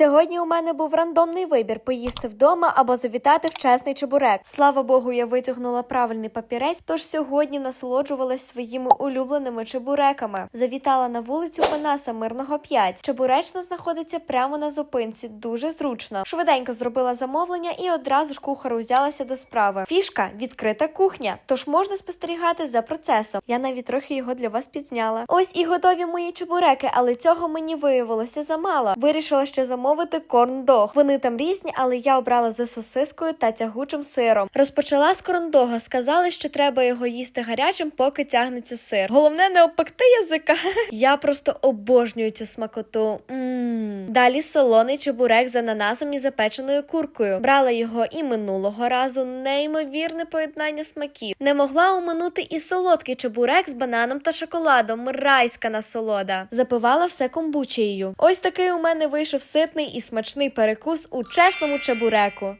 Сьогодні у мене був рандомний вибір поїсти вдома або завітати в чесний чебурек. Слава Богу, я витягнула правильний папірець, тож сьогодні насолоджувалась своїми улюбленими чебуреками. Завітала на вулицю Панаса Мирного 5. Чебуречна знаходиться прямо на зупинці, дуже зручно. Швиденько зробила замовлення і одразу ж кухар узялася до справи. Фішка відкрита кухня, тож можна спостерігати за процесом. Я навіть трохи його для вас підзняла. Ось і готові мої чебуреки, але цього мені виявилося замало. Вирішила ще замовити корн-дог. Вони там різні, але я обрала за сосискою та тягучим сиром. Розпочала з корн-дога. Сказали, що треба його їсти гарячим, поки тягнеться сир. Головне не обпекти язика. Я просто обожнюю цю смакоту. Далі солоний чебурек з ананасом і запеченою куркою. Брала його і минулого разу. Неймовірне поєднання смаків. Не могла оминути і солодкий чебурек з бананом та шоколадом. Райська насолода. Запивала все комбучею. Ось такий у мене вийшов ситний і смачний перекус у чесному чебуреку.